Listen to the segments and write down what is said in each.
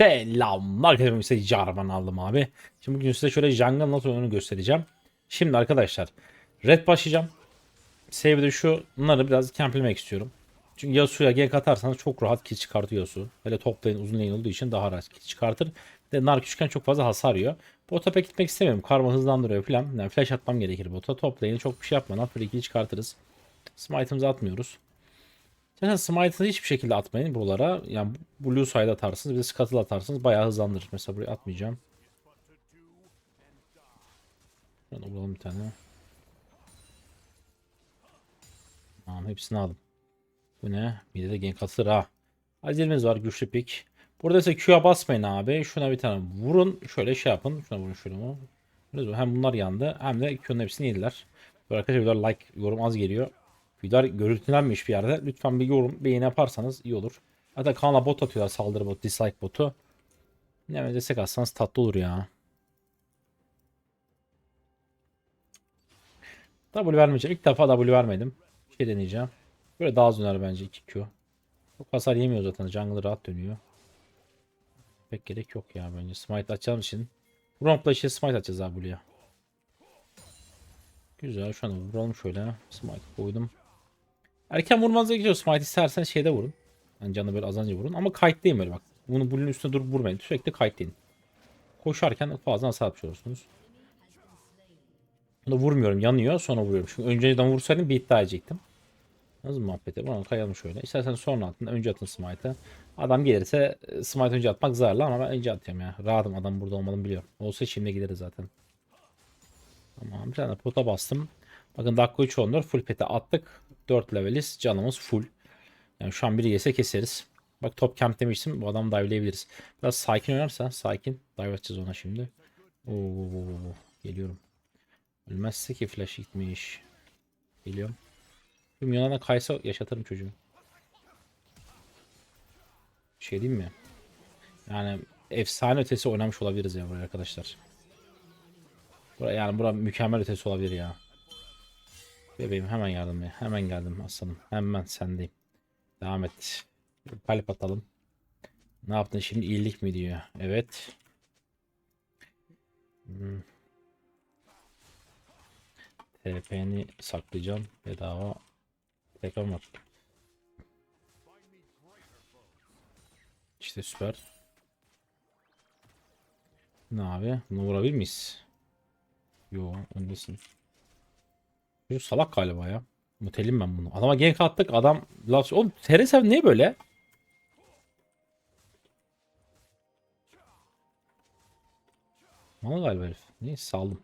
Selamlar arkadaşlar size Jarvan aldım abi. Şimdi bugün size şöyle jungle nasıl oynanır göstereceğim. Şimdi arkadaşlar red başlayacağım. Save'de şunları biraz camplemek istiyorum. Çünkü Yasuo'ya gank atarsanız çok rahat kill çıkartıyor Yasuo. Hele top lane uzun lane olduğu için daha rahat kill çıkartır. Bir de nar küçükken çok fazla hasar yiyor. Bota pek gitmek istemiyorum. Karma hızlandırıyor falan. Yani flash atmam gerekir bota. Top lane'i çok bir şey yapmadan free kill çıkartırız. Smite'ımızı atmıyoruz. Zaten Smite'ı hiçbir şekilde atmayın buralara. Yani Blue Side atarsınız. Bir de Scuttle atarsınız. Bayağı hızlandırır. Mesela buraya atmayacağım. Ben bulalım bir tane. Tamam hepsini aldım. Bu ne? Bir de gank atılır ha. Acelemiz var güçlü pik. Burada ise Q'ya basmayın abi. Şuna bir tane vurun. Şöyle şey yapın. Şuna vurun şöyle mu? Hem bunlar yandı hem de Q'nun hepsini yediler. Arkadaşlar like yorum az geliyor. Videolar görüntülenmiş bir yerde. Lütfen bir yorum beğeni yaparsanız iyi olur. Hatta kanala bot atıyorlar saldırı bot, dislike botu. Ne destek atsanız tatlı olur ya. W vermeyeceğim. İlk defa W vermedim. Bir şey deneyeceğim. Böyle daha az döner bence 2Q. Çok hasar yemiyor zaten. Jungle rahat dönüyor. Pek gerek yok ya bence. Smite açacağım için. Rompla işte smite açacağız abi buraya. Güzel şu an vuralım şöyle. Smite koydum. Erken vurmanıza gidiyor. Smite isterseniz şeyde vurun. Yani canı böyle azanca vurun. Ama kayıtlayın böyle bak. Bunu bulun üstüne durup vurmayın. Sürekli kayıtlayın. Koşarken fazla hasar yapıyorsunuz. Bunu vurmuyorum. Yanıyor. Sonra vuruyorum. Çünkü önceden vursaydım bir iddia edecektim. Nasıl muhabbeti? Bunu kayalım şöyle. İstersen sonra atın. Önce atın smite'ı. Adam gelirse e, smite önce atmak zararlı ama ben önce atıyorum ya. Rahatım adam burada olmadığını biliyorum. Olsa şimdi gideriz zaten. Tamam bir tane pota bastım. Bakın dakika 3 14 full pete attık. 4 leveliz. Canımız full. Yani şu an biri yese keseriz. Bak top camp demiştim. Bu adamı dive'leyebiliriz. Biraz sakin oynarsa sakin. Dive atacağız ona şimdi. Oo, geliyorum. Ölmezse ki flash gitmiş. Geliyorum. Tüm Yunan'a kaysa yaşatırım çocuğu. Şey diyeyim mi? Yani efsane ötesi oynamış olabiliriz ya buraya arkadaşlar. Bura, yani bura mükemmel ötesi olabilir ya. Bebeğim hemen yardım ya. Hemen geldim aslanım. Hemen sendeyim. Devam et. Kalp atalım. Ne yaptın şimdi iyilik mi diyor. Evet. Hmm. TP'ni saklayacağım. Bedava. Tekrar mı? İşte süper. Ne abi? Bunu vurabilir miyiz? Yo öndesin. Çocuk salak galiba ya. Mutelim ben bunu. Adama gank attık adam laf... Oğlum Teresa niye böyle? Mal galiba herif. Neyse saldım.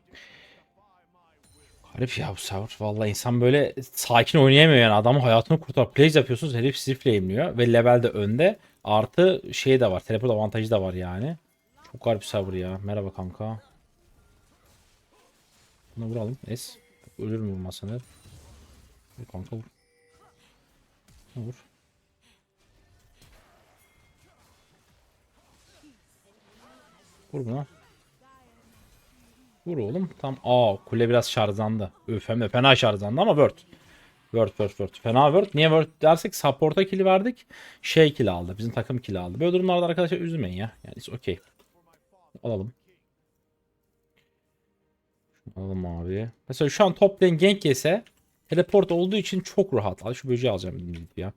Garip ya bu server. Vallahi insan böyle sakin oynayamıyor yani. Adamın hayatını kurtar. Plays yapıyorsunuz. Herif sizi flame'liyor. Ve level de önde. Artı şey de var. Teleport avantajı da var yani. Çok garip server ya. Merhaba kanka. Bunu vuralım. Es. Ölür mü vurmasını? Vur kanka vur. Vur. Vur buna. Vur oğlum. Tam aa kule biraz şarjlandı. Öf hem de fena şarjlandı ama word. Word word word. Fena word. Niye word dersek support'a kill verdik. Şey kill aldı. Bizim takım kill aldı. Böyle durumlarda arkadaşlar üzülmeyin ya. Yani okay. Alalım. Alalım abi. Mesela şu an top lane gank yese teleport olduğu için çok rahat. Al şu böceği alacağım ya.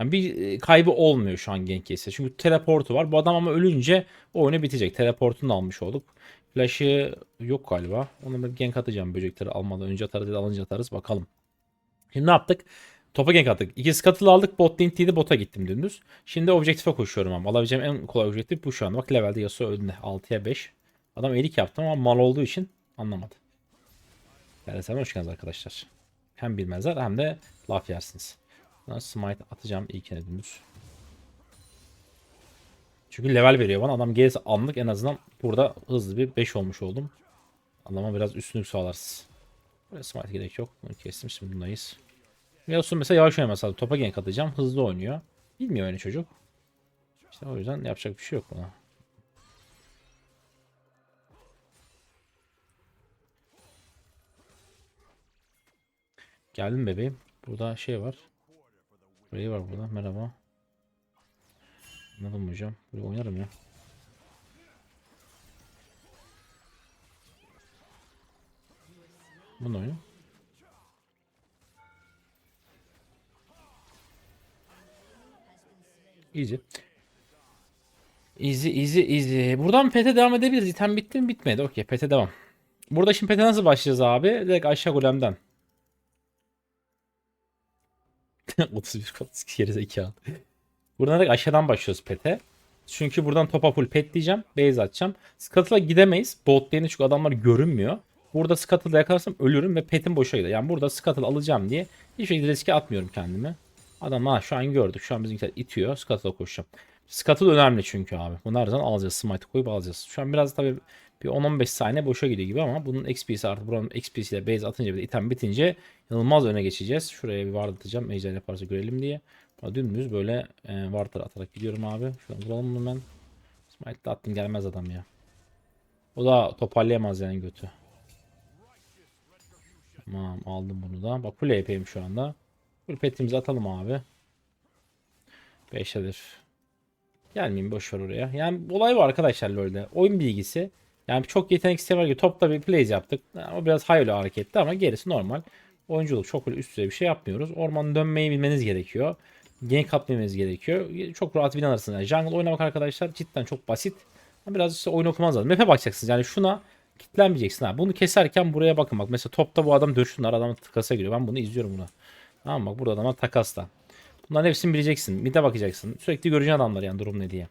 Yani bir e, kaybı olmuyor şu an gank yese. Çünkü teleportu var. Bu adam ama ölünce oyunu bitecek. Teleportunu almış olduk. Flash'ı yok galiba. Onu bir gank atacağım böcekleri almadan önce atarız ya alınca atarız bakalım. Şimdi ne yaptık? Topa gank attık. İki scuttle aldık. Bot lane T'de bota gittim dümdüz. Şimdi objektife koşuyorum ama. Alabileceğim en kolay objektif bu şu an. Bak levelde Yasuo önünde. 6'ya 5. Adam elik yaptı ama mal olduğu için anlamadı. Dersen hoş geldiniz arkadaşlar. Hem bilmezler hem de laf yersiniz. Buna smite atacağım ilkine dümdüz. Çünkü level veriyor bana. Adam gelirse anlık en azından burada hızlı bir 5 olmuş oldum. Adama biraz üstünlük sağlarsınız. Buraya smite gerek yok. Bunu kestim şimdi bundayız. Yasuo mesela yavaş oynuyor mesela. Topa gank atacağım. Hızlı oynuyor. Bilmiyor oyunu çocuk. İşte o yüzden yapacak bir şey yok buna. Geldim bebeğim. Burada şey var. Burayı var burada. Merhaba. Anladım hocam. Buraya oynarım ya. Bunu oyun. Easy. Easy easy easy. Buradan pete devam edebiliriz. İtem bitti mi? Bitmedi. Okey pete devam. Burada şimdi pete nasıl başlayacağız abi? Direkt aşağı golemden. 31 32 geri zekalı. Buradan direkt aşağıdan başlıyoruz pete. Çünkü buradan topa full pet diyeceğim. Base atacağım. Scuttle'a gidemeyiz. Bot lane'e çünkü adamlar görünmüyor. Burada Scuttle'da yakalarsam ölürüm ve petim boşa gider. Yani burada Scuttle alacağım diye hiçbir şekilde riske atmıyorum kendimi. Adam ha şu an gördük. Şu an bizimkiler itiyor. Scuttle'a koşacağım. Scuttle önemli çünkü abi. Bunu her zaman alacağız. Smite koyup alacağız. Şu an biraz tabii bir 10-15 saniye boşa gidiyor gibi ama bunun XP'si artık buranın XP'siyle base atınca bir de item bitince inanılmaz öne geçeceğiz. Şuraya bir ward atacağım. Ejder yaparsa görelim diye. Ama dümdüz böyle e, ward atarak gidiyorum abi. Şuradan vuralım bunu ben. Smite'de attım gelmez adam ya. O da toparlayamaz yani götü. Tamam aldım bunu da. Bak full EP'yim şu anda. Full petimizi atalım abi. 5'tedir. Gelmeyeyim boş ver oraya. Yani olay var arkadaşlar LoL'de. Oyun bilgisi. Yani çok yetenek var ki topta bir plays yaptık. O biraz hayırlı hareketti ama gerisi normal. Oyunculuk çok böyle üst düzey bir şey yapmıyoruz. Ormanı dönmeyi bilmeniz gerekiyor. Gank atmameniz gerekiyor. Çok rahat win alırsınız. Yani jungle oynamak arkadaşlar cidden çok basit. Biraz işte oyun okumanız lazım. Map'e bakacaksınız. Yani şuna kitlenmeyeceksin ha. Bunu keserken buraya bakın bak. Mesela topta bu adam dönüşünde adamın takasa giriyor. Ben bunu izliyorum buna. Tamam bak burada adamlar takasta. Bunların hepsini bileceksin. Mid'e bakacaksın. Sürekli göreceksin adamlar yani durum ne diye.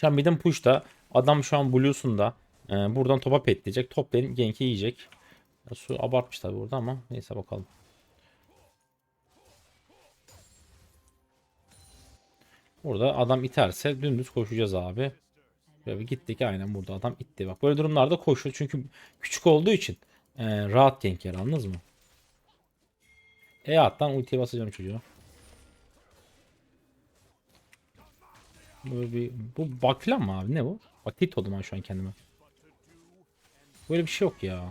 Şu an mid'in push'ta. Adam şu an blue'sunda. Ee, buradan topa petleyecek. Top benim gank'i yiyecek. Ya, su abartmış tabi burada ama neyse bakalım. Burada adam iterse dümdüz koşacağız abi. Böyle gittik aynen burada adam itti. Bak böyle durumlarda koşuyor çünkü küçük olduğu için e, rahat gank yer anladınız mı? E attan ultiye basacağım çocuğa. Böyle bir, bu bug falan mı abi ne bu? Bak tit oldum ben şu an kendime. Böyle bir şey yok ya.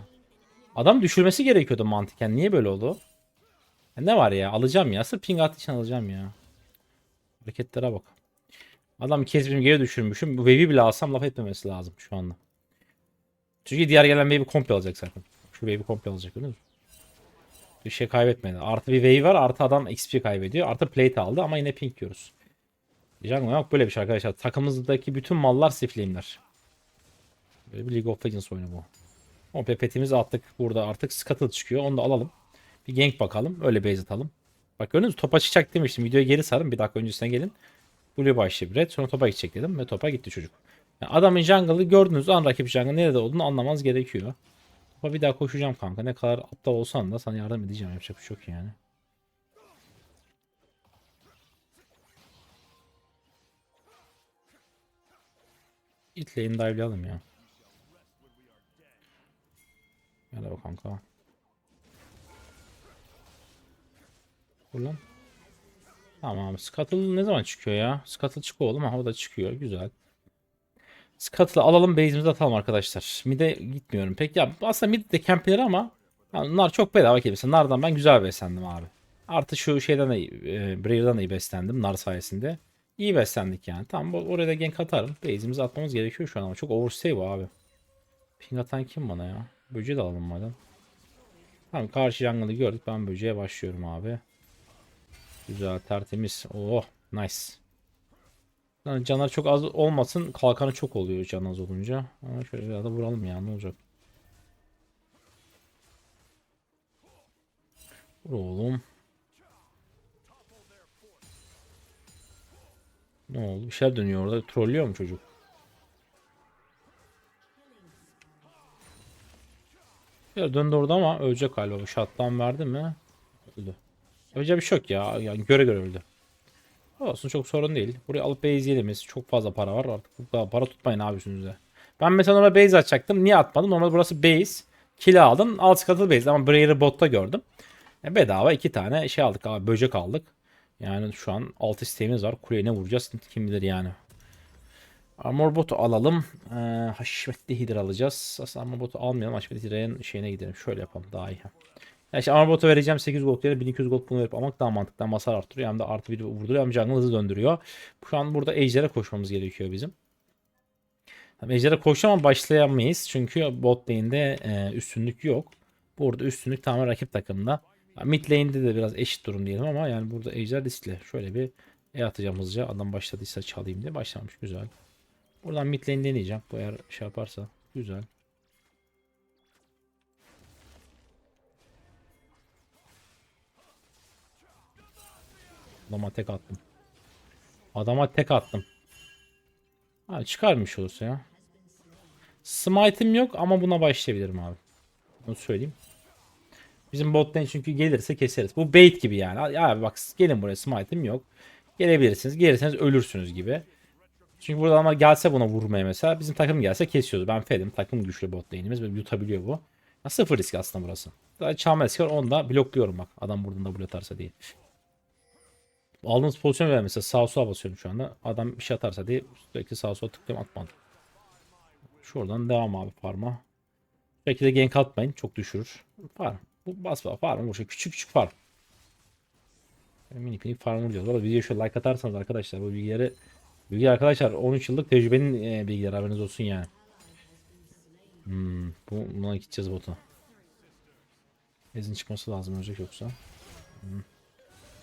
Adam düşürmesi gerekiyordu mantıken. Niye böyle oldu? Ya ne var ya? Alacağım ya. Sırf ping attığı için alacağım ya. Hareketlere bak. Adam bir kez benim geri düşürmüşüm. Bu wave'i bile alsam laf etmemesi lazım şu anda. Çünkü diğer gelen wave'i komple alacak zaten. Şu wave'i komple alacak öyle mi? Bir şey kaybetmedi. Artı bir wave var. Artı adam XP kaybediyor. Artı plate aldı ama yine ping yiyoruz. Jungle yok böyle bir şey arkadaşlar. Takımımızdaki bütün mallar sifleyimler. Böyle bir League of Legends oyunu bu. O pepetimizi attık. Burada artık Scuttle çıkıyor. Onu da alalım. Bir gank bakalım. Öyle base atalım. Bak gördünüz? Topa çıkacak demiştim. Videoya geri sarın. Bir dakika öncesine gelin. Blue başlayıp red. Sonra topa gidecek dedim. Ve topa gitti çocuk. Yani adamın jungle'ı gördüğünüz an rakip jungle nerede olduğunu anlamanız gerekiyor. Topa bir daha koşacağım kanka. Ne kadar aptal olsan da sana yardım edeceğim. Yapacak bir şey yok yani. İt lane dive'layalım ya. Bak kanka. Dur lan. Tamam. Scuttle ne zaman çıkıyor ya? Scuttle çıkıyor oğlum. Aha o da çıkıyor. Güzel. Scuttle'ı alalım. Base'imizi atalım arkadaşlar. Mid'e gitmiyorum. Pek ya aslında mid de campleri ama yani nar çok bedava. Mesela nardan ben güzel beslendim abi. Artı şu şeyden de e, Brayer'dan da iyi beslendim nar sayesinde. İyi beslendik yani. Tamam oraya da gank atarım. Base'imizi atmamız gerekiyor şu an ama çok overstay bu abi. Ping atan kim bana ya? Böceği de alalım madem. Tamam karşı jungle'ı gördük. Ben böceğe başlıyorum abi. Güzel tertemiz. Oh nice. Yani canlar çok az olmasın. Kalkanı çok oluyor can az olunca. Ama şöyle biraz da vuralım ya ne olacak. Vur oğlum. Ne oldu? Bir şeyler dönüyor orada. Trollüyor mu çocuk? Ya döndü orada ama ölecek galiba. Shutdown verdi mi? Öldü. Yapacak bir şey yok ya. Yani göre göre öldü. Olsun çok sorun değil. Buraya alıp base yiyelim. Çok fazla para var. Artık bu kadar para tutmayın abi üstünüze. Ben mesela normal base açacaktım. Niye atmadım? Normal burası base. Kill aldım. Alt katı base ama Brayer'ı botta gördüm. E bedava iki tane şey aldık abi. Böcek aldık. Yani şu an alt isteğimiz var. Kuleye ne vuracağız kim bilir yani. Armor botu alalım. Ee, Haşmetli Hidra alacağız. Aslında armor botu almayalım. Haşmetli Hidra'nın şeyine gidelim. Şöyle yapalım daha iyi. Yani işte armor botu vereceğim 8 gold yerine 1200 gold bunu verip almak daha mantıklı. Hem hasar arttırıyor hem de artı bir vurduruyor hem jungle hızı döndürüyor. Şu an burada ejder'e koşmamız gerekiyor bizim. Ejder'e koşacağım ama başlayamayız. Çünkü bot lane'de e, üstünlük yok. Burada üstünlük tamamen rakip takımda. Mid lane'de de biraz eşit durum diyelim ama yani burada ejder riskli. Şöyle bir E atacağım hızlıca. Adam başladıysa çalayım diye başlamış. Güzel. Buradan mid lane deneyeceğim. Bu eğer şey yaparsa. Güzel. Adama tek attım. Adama tek attım. Ha, çıkarmış olursa ya. Smite'im yok ama buna başlayabilirim abi. Onu söyleyeyim. Bizim bot lane çünkü gelirse keseriz. Bu bait gibi yani. Abi bak gelin buraya smite'im yok. Gelebilirsiniz. Gelirseniz ölürsünüz gibi. Çünkü burada ama gelse buna vurmaya mesela bizim takım gelse kesiyordu. Ben fedim. Takım güçlü bot lane'imiz. Yutabiliyor bu. Ya sıfır risk aslında burası. Daha çalma riski var. Onu da blokluyorum bak. Adam buradan da blok atarsa diye. Aldığınız pozisyon ver mesela sağ sola basıyorum şu anda. Adam bir şey atarsa diye sürekli sağ sola tıklıyorum atmadım. Şuradan devam abi farma. Belki de gank atmayın. Çok düşürür. Farm. Bas bas farm vuruşu. Küçük küçük farm. Böyle Minik minik farm vuracağız. Arada videoya şöyle like atarsanız arkadaşlar bu bilgileri bilgi arkadaşlar 13 yıllık tecrübenin e, bilgileri haberiniz olsun yani. Hmm, bu, buna gideceğiz bota. Ezin çıkması lazım olacak yoksa. Hmm.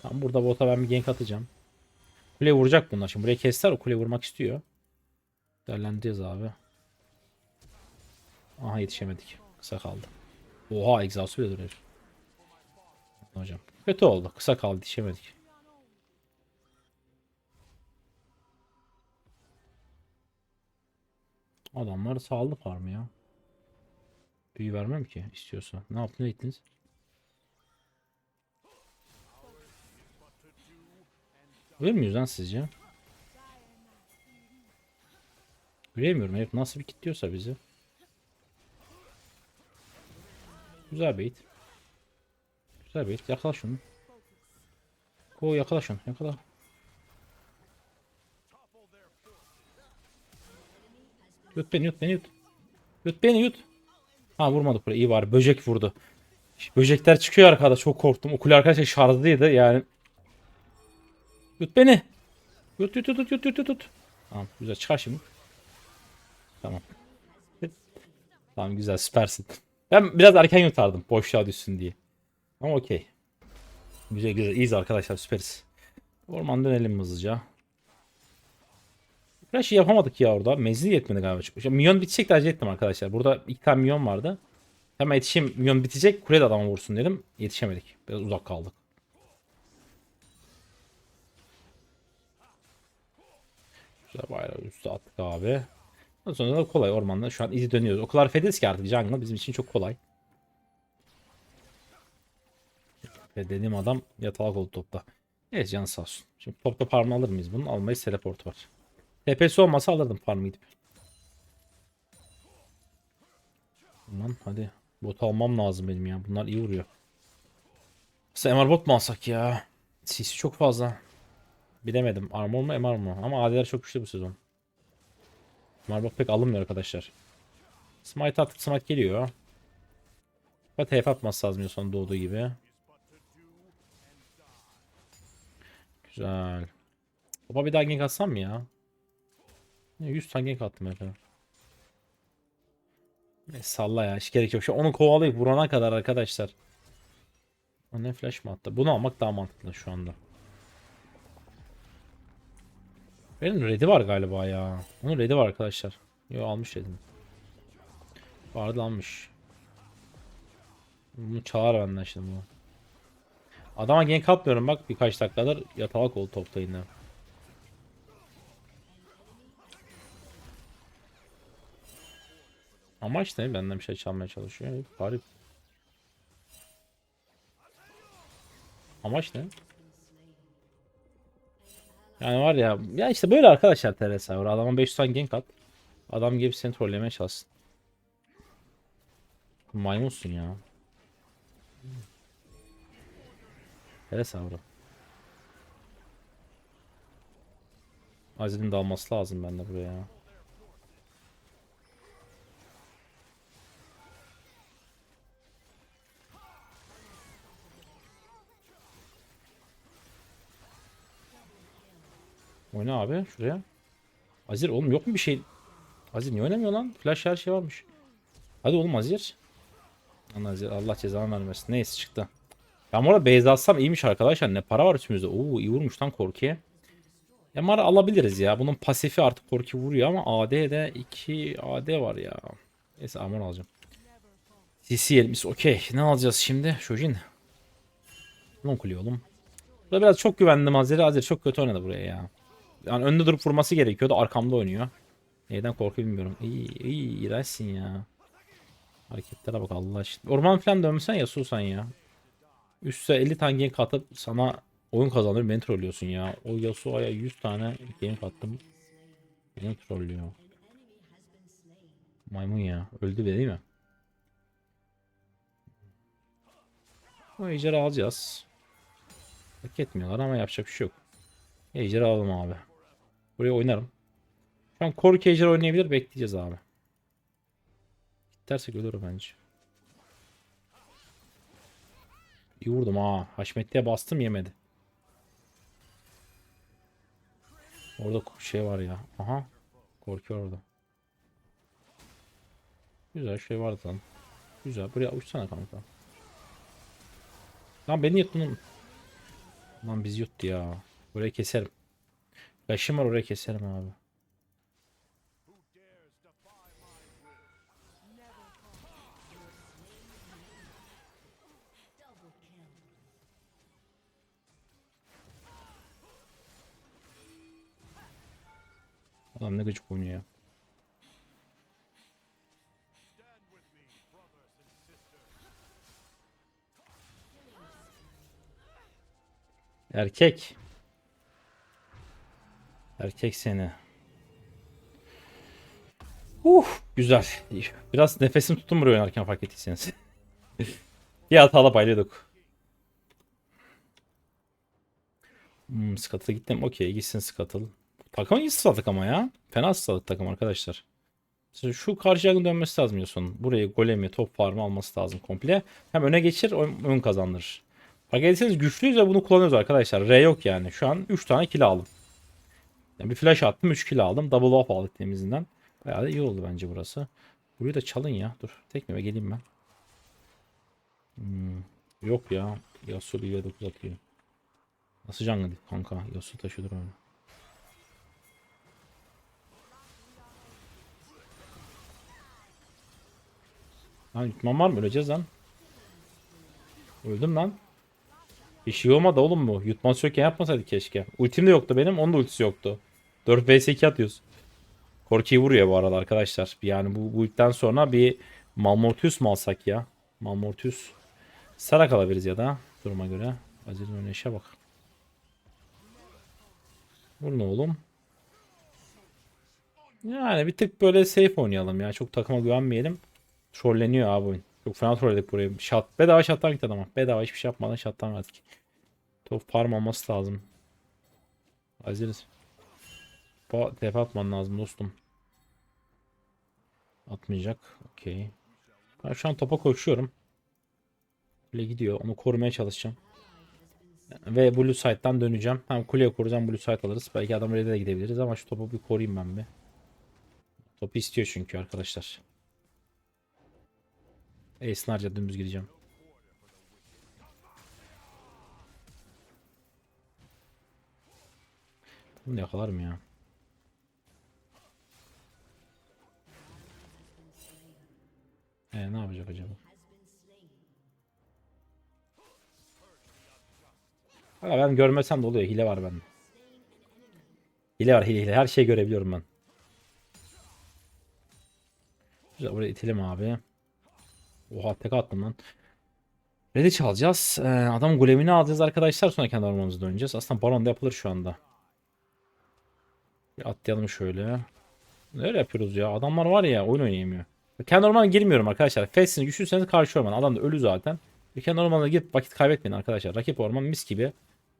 Tamam burada bota ben bir gank atacağım. Kule vuracak bunlar. Şimdi buraya kestiler o kule vurmak istiyor. Değerlendireceğiz abi. Aha yetişemedik. Kısa kaldı. Oha egzası bile duruyor. Hocam. Kötü oldu. Kısa kaldı yetişemedik. Adamlar sağladı farmı ya. Büyü vermem ki istiyorsa. Ne yaptın ne ettiniz? Miyiz lan sizce? Göremiyorum herif nasıl bir kilitliyorsa bizi. Güzel bait. Güzel bait. Yakala şunu. Ko yakala şunu. Yakala. Yut beni yut beni yut. Yut beni yut. Ha vurmadık buraya. İyi var. Böcek vurdu. Böcekler çıkıyor arkada. Çok korktum. O kule arkadaşlar şarjlıydı yani. Yut beni. Yut yut yut yut yut yut yut. Tamam güzel çıkar şimdi. Tamam. tamam güzel süpersin. Ben biraz erken yutardım boşluğa düşsün diye. Ama okey. Güzel güzel iyiyiz arkadaşlar süperiz. Orman dönelim hızlıca. Her şey yapamadık ya orada. Menzil yetmedi galiba. İşte minyon bitecek tercih ettim arkadaşlar. Burada iki tane minyon vardı. Hemen yetişeyim. Minyon bitecek. Kule de adama vursun dedim. Yetişemedik. Biraz uzak kaldık. Güzel bayrağı üstü attık abi. Ondan sonra kolay ormanda. Şu an izi dönüyoruz. O kadar fediz ki artık jungle bizim için çok kolay. Ve dediğim adam yatalak oldu topta. Evet can sağ olsun. Şimdi topta farmı alır mıyız bunun? Almayız teleport var. TP'si olmasa alırdım farmı gidip. Lan hadi. Bot almam lazım benim ya. Bunlar iyi vuruyor. Mesela MR bot mu alsak ya? CC çok fazla. Bilemedim. Armor mu MR mı? Ama AD'ler çok güçlü bu sezon. MR bot pek alınmıyor arkadaşlar. Smite attık smite geliyor. Ve TF atması lazım son doğduğu gibi. Güzel. Baba bir daha gank atsam mı ya? Ne, 100 tane gank attım efendim. Ne salla ya hiç gerek yok. Şu onu kovalayıp vurana kadar arkadaşlar. O ne flash mı attı? Bunu almak daha mantıklı şu anda. Benim ready var galiba ya. Onun ready var arkadaşlar. Yo almış dedim. Vardı almış. Bunu çalar benden şimdi bu. Adama gank atmıyorum bak birkaç dakikadır yatalak oldu topta yine. Amaç ne? Benden bir şey çalmaya çalışıyor. Garip. Amaç ne? Yani var ya ya işte böyle arkadaşlar TRS var. Adama 500 tane gank at. Adam gibi seni trollemeye çalışsın. Maymunsun ya. TRS var. Aziz'in dalması lazım bende buraya. Oyna abi şuraya. Azir oğlum yok mu bir şey? Azir niye oynamıyor lan? Flash her şey varmış. Hadi oğlum Azir. Allah, Allah cezanı vermesin. Neyse çıktı. Bu arada base alsam iyiymiş arkadaşlar. Ne para var üstümüzde. Oo iyi vurmuş lan Korki'ye. MR alabiliriz ya. Bunun pasifi artık Korki vuruyor ama AD'de 2 AD var ya. Neyse Amon alacağım. CC elimiz okey. Ne alacağız şimdi? Shojin. Long kuleyi oğlum. Burada biraz çok güvendim Azeri. Azeri çok kötü oynadı buraya ya. Yani önde durup vurması gerekiyordu. Arkamda oynuyor. Neyden korkuyor bilmiyorum. İyi iyi iğrençsin ya. Hareketlere bak Allah aşkına. Orman falan dönmesen ya susan ya. Üste 50 tane gank atıp sana oyun kazanır beni trollüyorsun ya. O Yasuo'ya 100 tane gank attım. Beni trollüyor. Maymun ya. Öldü be değil mi? O ejderha alacağız. Hak etmiyorlar ama yapacak bir şey yok. Ejderha alalım abi. Buraya oynarım. Şu an Korki ejderha oynayabilir. Bekleyeceğiz abi. Gidersek ölür bence. İyi vurdum ha. Haşmetli'ye bastım yemedi. Orada şey var ya. Aha. Korkuyor orada. Güzel şey vardı lan. Güzel. Buraya uçsana kanka. Lan beni yuttun. Lan biz yuttu ya. Burayı keserim. Yaşım var oraya keserim abi. Adam ne gıcık oynuyor. Erkek. Erkek seni. Uh, güzel. Biraz nefesim tuttum buraya oynarken fark ettiyseniz. Bir hatalı paylıyorduk. Hmm, Scuttle gittim. Okey gitsin Scuttle. Takım iyi sıradık ama ya. Fena sıradık takım arkadaşlar. Şu karşı yakın dönmesi lazım Yosun. Burayı golemi, top farmı alması lazım komple. Hem öne geçir, oyun kazandırır. Fark ederseniz güçlüyüz ve bunu kullanıyoruz arkadaşlar. R yok yani. Şu an 3 tane kill aldım. Yani bir flash attım 3 kill aldım. Double buff aldık temizinden. Bayağı da iyi oldu bence burası. Burayı da çalın ya. Dur. Tekmeme geleyim ben. Hmm, yok ya. Yasuo bir 9 atıyor. Nasıl jungle kanka? Yasuo taşıdır onu. Lan yutmam var mı? Öleceğiz lan. Öldüm lan. Bir şey olmadı oğlum bu. Yutması yokken yapmasaydık keşke. Ultim de yoktu benim. Onun da ultisi yoktu. 4 vs 2 atıyoruz. Korki'yi vuruyor bu arada arkadaşlar. Yani bu, bu ultiden sonra bir Malmortius mu alsak ya? Malmortius. Sarak alabiliriz ya da duruma göre. Aziz'in oynayışa bak. Vur ne oğlum? Yani bir tık böyle safe oynayalım ya. Çok takıma güvenmeyelim. Trolleniyor abi oyun. Çok fena trolledik burayı. Şat, bedava şattan gitti adama. Bedava hiçbir şey yapmadan şattan verdik. Top farm olması lazım. Hazırız. Bu TP atman lazım dostum. Atmayacak. Okey. Ben şu an topa koşuyorum. Böyle gidiyor. Onu korumaya çalışacağım. Ve blue side'dan döneceğim. Hem kuleye kuracağım blue side alırız. Belki adam red'e de gidebiliriz ama şu topu bir koruyayım ben bir. Topu istiyor çünkü arkadaşlar. Ace'larca dümdüz gideceğim. Bunu yakalarım ya. Ben görmesem de oluyor. Hile var bende. Hile var hile hile. Her şeyi görebiliyorum ben. Güzel buraya itelim abi. Oha tek attım lan. Red'i çalacağız. Ee, adam golemini alacağız arkadaşlar. Sonra kendi ormanımıza döneceğiz. Aslında baron da yapılır şu anda. Bir atlayalım şöyle. Neler yapıyoruz ya? Adamlar var ya oyun oynayamıyor. Kendi ormana girmiyorum arkadaşlar. Fast'ini güçlüyseniz karşı orman. Adam da ölü zaten. Kendi ormana girip vakit kaybetmeyin arkadaşlar. Rakip orman mis gibi.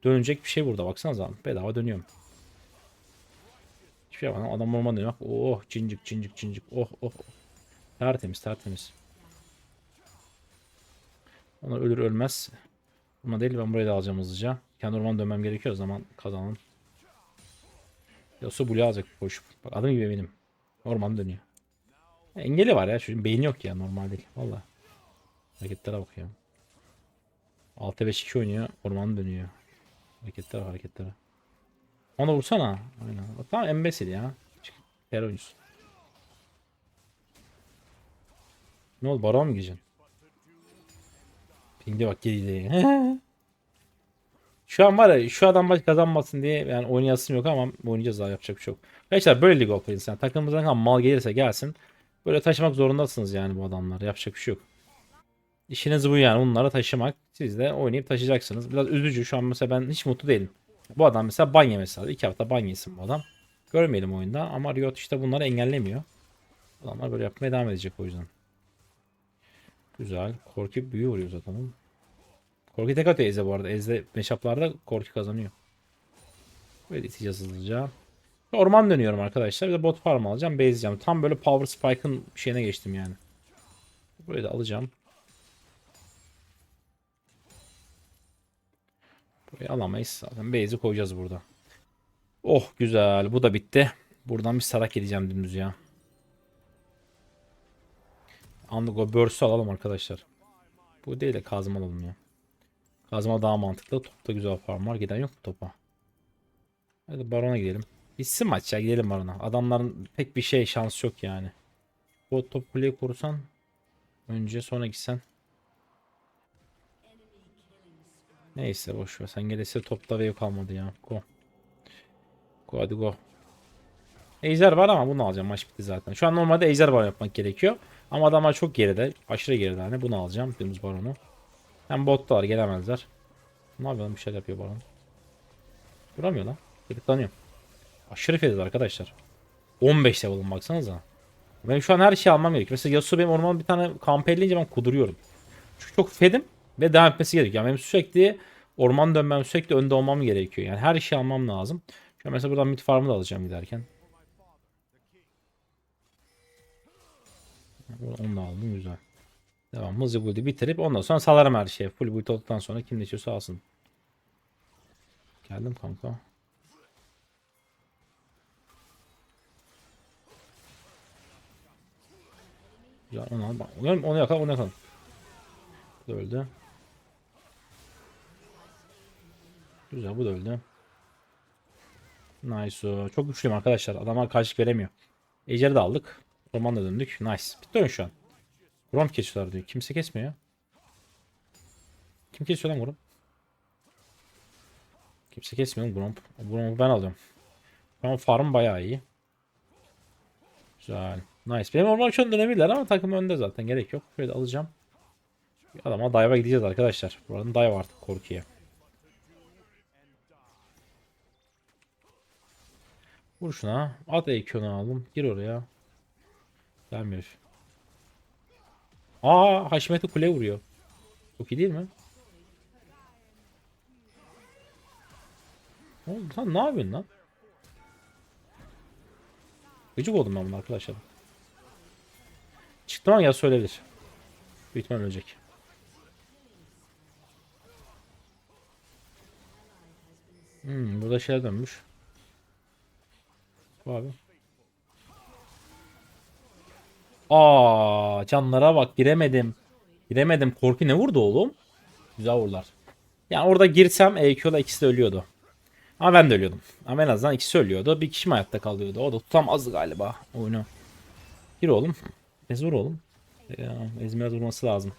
Dönecek bir şey burada. Baksanıza bedava dönüyorum. Hiçbir şey var. Adam orman dönüyor. Bak, Oh cincik cincik cincik. Oh oh. oh. Tertemiz tertemiz. Onlar ölür ölmez. Ama değil ben burayı da alacağım hızlıca. Kendi orman dönmem gerekiyor o zaman kazanalım. Yoksa Blue alacak koşup. Bak adım gibi eminim. Orman dönüyor. Engeli var ya çocuğun beyni yok ya normal değil. Valla. Hareketlere bak ya. 6 5 2 oynuyor. Orman dönüyor. Hareketlere hareketlere. Ona vursana. Aynen. Tamam embesil ya. Diğer oyuncusu. Ne oldu? Baron mu gireceksin? Ping'e bak geriye. Şu an var ya şu adam maç kazanmasın diye yani oynayasım yok ama oynayacağız daha yapacak bir şey yok. Arkadaşlar böyle League of Legends yani takımımızdan mal gelirse gelsin. Böyle taşımak zorundasınız yani bu adamları yapacak bir şey yok. İşiniz bu yani bunları taşımak. Siz de oynayıp taşıyacaksınız. Biraz üzücü şu an mesela ben hiç mutlu değilim. Bu adam mesela ban yemesi lazım. İki hafta ban yesin bu adam. Görmeyelim oyunda ama Riot işte bunları engellemiyor. Adamlar böyle yapmaya devam edecek o yüzden. Güzel. Korki büyü vuruyor zaten. Korki tek atıyor Eze bu arada. Eze meşaplarda Korki kazanıyor. Böyle iteceğiz hızlıca. Orman dönüyorum arkadaşlar. Bir de bot farm alacağım. Base'leyeceğim. Tam böyle Power Spike'ın şeyine geçtim yani. Böyle de alacağım. Burayı alamayız. Zaten base'i koyacağız burada. Oh güzel. Bu da bitti. Buradan bir sarak edeceğim dümdüz ya. Anlık o burst'ü alalım arkadaşlar. Bu değil de kazma alalım ya. Kazma daha mantıklı. Topta güzel farm var. Giden yok mu topa? Hadi barona gidelim. Bitsin maç ya gidelim barona. Adamların pek bir şey şans yok yani. Bu top kuleyi korusan önce sonra gitsen. Neyse boş ver. Sen gelirse topta ve kalmadı ya. Go. Go hadi go. Ejder var ama bunu alacağım. Maç bitti zaten. Şu an normalde ejder var yapmak gerekiyor. Ama adamlar çok geride. Aşırı geride hani. Bunu alacağım. Dümdüz baronu. Hem botlar gelemezler. Ne yapıyor lan? Bir şey yapıyor baron. Vuramıyor lan. Gıdıklanıyor. Aşırı fediz arkadaşlar. 15 level'ım baksanıza. Benim şu an her şeyi almam gerekiyor. Mesela Yasuo benim orman bir tane kamp elleyince ben kuduruyorum. Çünkü çok fedim ve devam etmesi gerekiyor. Yani benim sürekli orman dönmem sürekli önde olmam gerekiyor. Yani her şeyi almam lazım. Şu an mesela buradan mid farm'ı da alacağım giderken. Onu da aldım güzel. Devam hızlı build'i bitirip ondan sonra salarım her şeyi. Full build olduktan sonra kim ne istiyorsa alsın. Geldim kanka. Güzel onu al. Onu, yakal onu yakal. Öldü. Güzel bu da öldü. Nice. Çok güçlüyüm arkadaşlar. Adamlar karşılık veremiyor. Ejder'i de aldık. Ormanda döndük. Nice. Bitti oyun şu an. Grom kesiyorlar diyor. Kimse kesmiyor. Kim kesiyor lan Grom? Kimse kesmiyor Grom. Grom'u ben alıyorum. Ama farm bayağı iyi. Güzel. Nice. Benim orman şu an dönebilirler ama takım önde zaten. Gerek yok. Şöyle alacağım. Bir adama dive'a gideceğiz arkadaşlar. Buranın dive artık korkuya. Vur şuna. At EQ'nu aldım. Gir oraya. Gelmiyor. Aa Haşmet'i kule vuruyor. Çok iyi değil mi? Ne oldu? Ne yapıyorsun lan? Gıcık oldum ben buna arkadaşlar. Çıktım ama ya söyleyebilir. Büyük ihtimal ölecek. Hmm, burada şeyler dönmüş. Abi. Aa, canlara bak giremedim. Giremedim. Korku ne vurdu oğlum? Güzel vurdular. Yani orada girsem EQ'la ikisi de ölüyordu. Ama ben de ölüyordum. Ama en azından ikisi ölüyordu. Bir kişi mi hayatta kalıyordu? O da tutamazdı galiba oyunu. Gir oğlum. Ez vur oğlum. Biraz vurması lazım.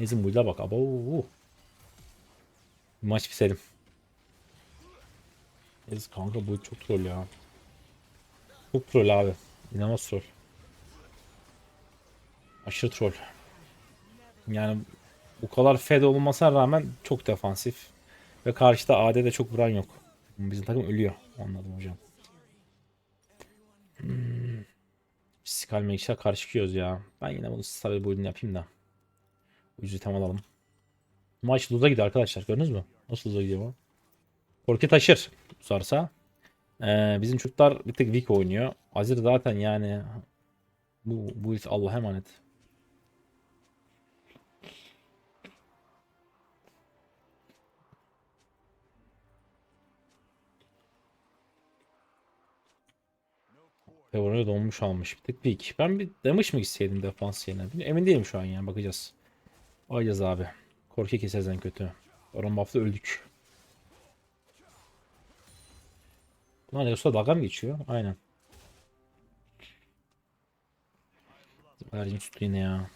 Ez'in buyla bak. Abo. Maç bitelim. Ez kanka bu çok troll ya. Çok troll abi. İnanılmaz troll. Aşırı troll. Yani bu kadar fed olmasına rağmen çok defansif. Ve karşıda AD de çok vuran yok. Bizim takım ölüyor. Anladım hocam. Hmm. Karşı çıkıyoruz ya. Ben yine bunu stabil boyunu yapayım da. Ucuz item alalım. Maç Luz'a gidiyor arkadaşlar. Gördünüz mü? Nasıl Luz'a gidiyor bu? Korki taşır. Uzarsa. Ee, bizim çocuklar bir tık weak oynuyor. Azir zaten yani bu bu iş Allah'a emanet. Favore'ye donmuş almış. Bir tık pik. Ben bir demiş mi gitseydim defans yerine? Emin değilim şu an yani. Bakacağız. Bakacağız abi. Korku keseriz en kötü. Orhan Buff'la öldük. Lan Yasuo dalga mı geçiyor? Aynen. Verdim tuttu yine ya.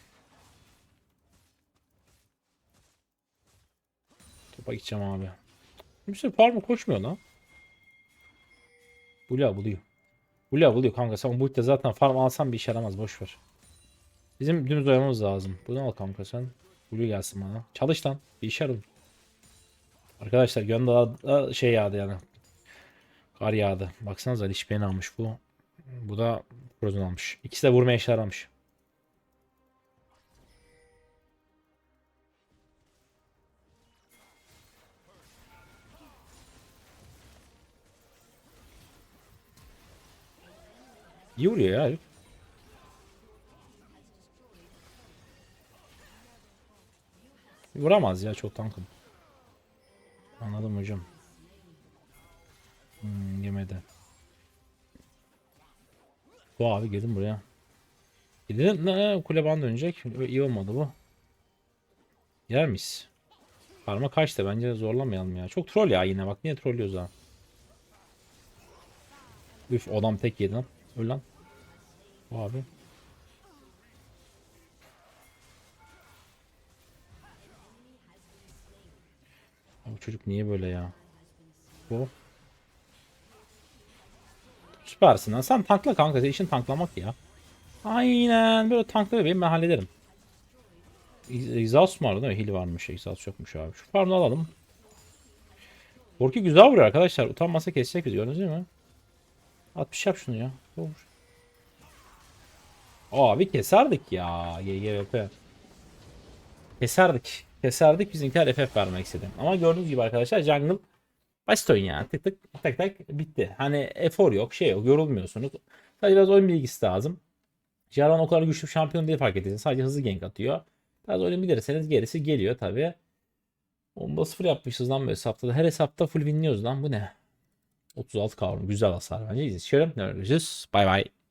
Topa gideceğim abi. Sürü parma koşmuyor lan. Bula buluyor. Bula buluyor kanka sen bu ulti zaten farm alsan bir işe yaramaz boş ver. Bizim dümdüz oynamamız lazım. Bunu al kanka sen. Blue gelsin bana. Çalış lan. Bir işe yarar. Arkadaşlar gönderda şey yağdı yani. Kar yağdı. Baksanıza Lich Bane almış bu. Bu da Frozen almış. İkisi de vurmaya işe yaramış. İyi vuruyor ya herif. Vuramaz ya çok tankım. Anladım hocam. Hmm, yemedi. Bu abi gelin buraya. Gidin ne kule bana dönecek. İyi olmadı bu. Yer miyiz? Parma kaçtı bence zorlamayalım ya. Çok troll ya yine bak niye trollüyoruz ha. Üf adam tek yedi lan. Öl lan. Bu abi. Bu çocuk niye böyle ya? Bu. Süpersin. Sen tankla kanka. İşin tanklamak ya. Aynen. Böyle tankla bebeğim ben hallederim. Ex- Exhaust mu vardı değil mi? Heal varmış. Exhaust yokmuş abi. Şu farmı alalım. Korki güzel vuruyor arkadaşlar. Utanmasa kesecek biz gördünüz mi? 60 yap şunu ya. Vur. Abi keserdik ya. GGVP. Keserdik. Keserdik bizimkiler FF vermek istedi. Ama gördüğünüz gibi arkadaşlar jungle basit oyun yani. Tık tık tak tak bitti. Hani efor yok şey yok yorulmuyorsunuz. Sadece biraz oyun bilgisi lazım. Jarvan o kadar güçlü bir şampiyon değil fark ettiniz. Sadece hızlı gank atıyor. Biraz oyun bilirseniz gerisi geliyor tabi. Onda 0 yapmışız lan bu hesapta. Her hesapta full winliyoruz lan bu ne? 36 kavram güzel hasar bence. İzleyelim. Görüşürüz. Bay bay.